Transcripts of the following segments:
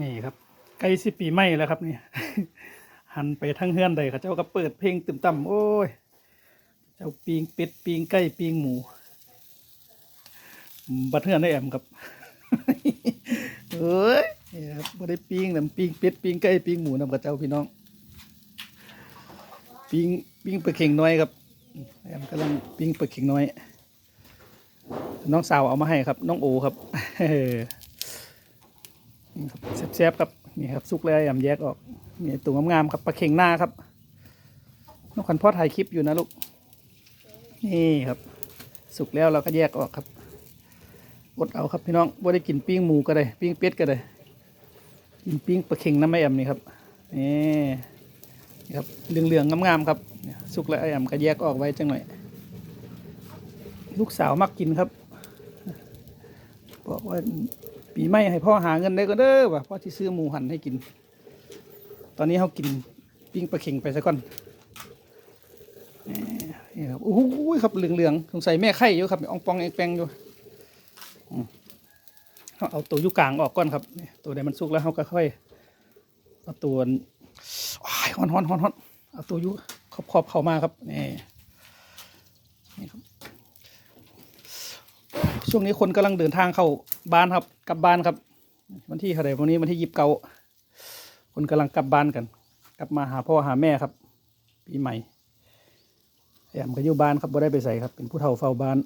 นี่ครับใกล้สิปีใหม่แล้วครับนี่ หันไปทั้งเฮือนใดเขาเจ้าก็เปิดเพลงตึมต่ำโอ้ย เจ้าปีงเป็ดปีงไก่ปีงหมู บัดเฮือนได้แอมครับเอ้ยนี่ครับบ่ได้ปีงนำปีงเป็ดปีงไก่ปีงหมูนำกับเจ้าพี่น้องปีงปีงปลาเข่งน้อยครับแอมกำลังปีงปลาเข่งน้อย น้องสาวเอามาให้ครับ น้องโอครับ นี่ครับแซ่บๆครับนี่ครับสุกแล้วยำแยกออกนี่ตัวงามๆครับปลาเข่งหน้าครับน้องขันพ่อถ่ายคลิปอยู่นะลูกนี่ครับ สุกแล้วเราก็แยกออกครับอดเอาครับพี่น้องบ่ได้กินปิ้งหมูก็ได้ปิ้งเป็ดก็ได้กินปิ้งปลาเข่งน้ำไม่แอมนี่ครับนี่ครับเหลืองๆงามๆครับสุกแล้วไอ้แอมก็แยกออกไว้จังหน่อยลูกสาวมักกินครับบอกว่า ปีใหม่ให้พ่อหาเงินได้ก็เด้อว่ะพ่อที่ซื้อหมูหันให้กิน ตอนนี้เขากินปิ้งปลาเข่งไปซะก่อนนี่ครับโอ้โหครับเหลืองๆสงสัยแม่ไข่อยู่ครับอ่องปองแองแปงอยู่เขาเอาตัวยุกลางออกก่อนครับ ตัวใดมันสุกแล้วเขาก็ค่อยเอาตัวอ้ายฮอนฮอนฮอนฮอนเอาตัวยุขอบขอบเข้ามาครับนี่ครับ ช่วงนี้คนกำลังเดินทางเข้าบ้านครับ กลับบ้านครับ วันที่เท่าไหร่วันนี้วันที่ยิบเก้าคนกำลังกลับบ้านกัน กลับมาหาพ่อหาแม่ครับปีใหม่แอมก็อยู่บ้านครับบ่ได้ไปใส่ครับ เป็นผู้เฒ่าเฝ้าบ้าน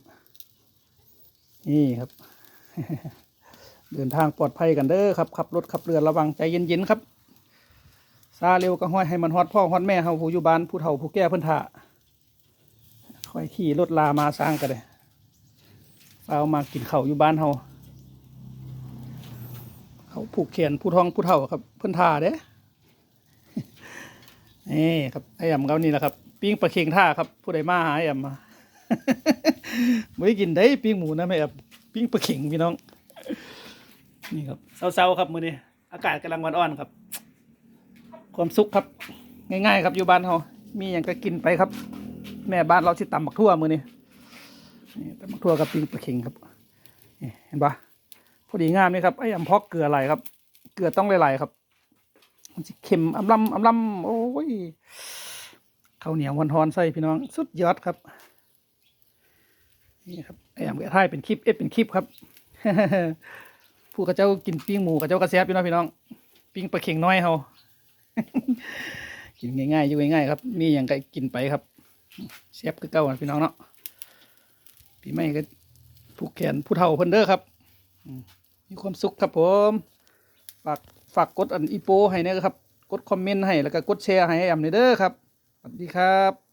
นี่ครับ เดินทางปลอดภัยกันเด้อครับขับรถขับเรือระวังใจเย็นๆครับซาเร็วก็ห้อยให้มันฮอดพ่อฮอดแม่เฮาผู้อยู่บ้านผู้เฒ่าผู้แก่เพิ่นท่าคอยขี่รถลามาสร้างกันเลย เอามากินเข้าอยู่บ้านเฮาเขาผูกแขนผู้ท้องผู้เฒ่าครับ เพิ่อนทาเด้นี่ครับไอ้ยำเขานี่แหละครับปิ้งปลาเค็งท่าครับ ผู้ใดมาหาไอ้ยำมาไม่ได้กินได้ปิ้งหมูนะไม่แอบปิ้งปลาเค็งพี่น้อง นี่ครับเศร้าๆครับมื้อนี้อากาศกำลังวันอ่อนครับ ความสุขครับ ง่ายๆ ครับอยู่บ้านเฮามีอย่างก็กินไปครับ แม่บ้านเราที่ตำบักทั่วมื้อนี้ นี่ตำบักทั่วกับปิ้งปลาเค็งครับนี่เห็นปะพอดีงามนี่ครับไอ้ยำพอกเกลือไหลครับ เกลือต้องไหลๆครับ มันจะเค็มอำลำอำลำโอ้ยข้าวเหนียววันทอนใส่พี่น้องสุดยอดครับนี่ครับไอ้ยำกระท่ายเป็นคลิปเอ็ดเป็นคลิปครับผู้กระเจ้ากินปิ้งหมูกระเจ้ากระแซบพี่น้องพี่น้อง ปิ้งปลาเค็งน้อยเฮากินง่ายๆอยู่ง่ายๆครับนี่อย่างก็กินไปครับแซ่บคือเก่านพี่น้องเนาะ ปีใหม่ก็ผูกแขนผู้เฒ่าเพิ่นเด้อครับมีความสุขครับผมฝากฝากกดอันอีโปให้นะครับ กดคอมเมนต์ให้แล้วก็กดแชร์ให้แอมเด้อครับสวัสดีครับ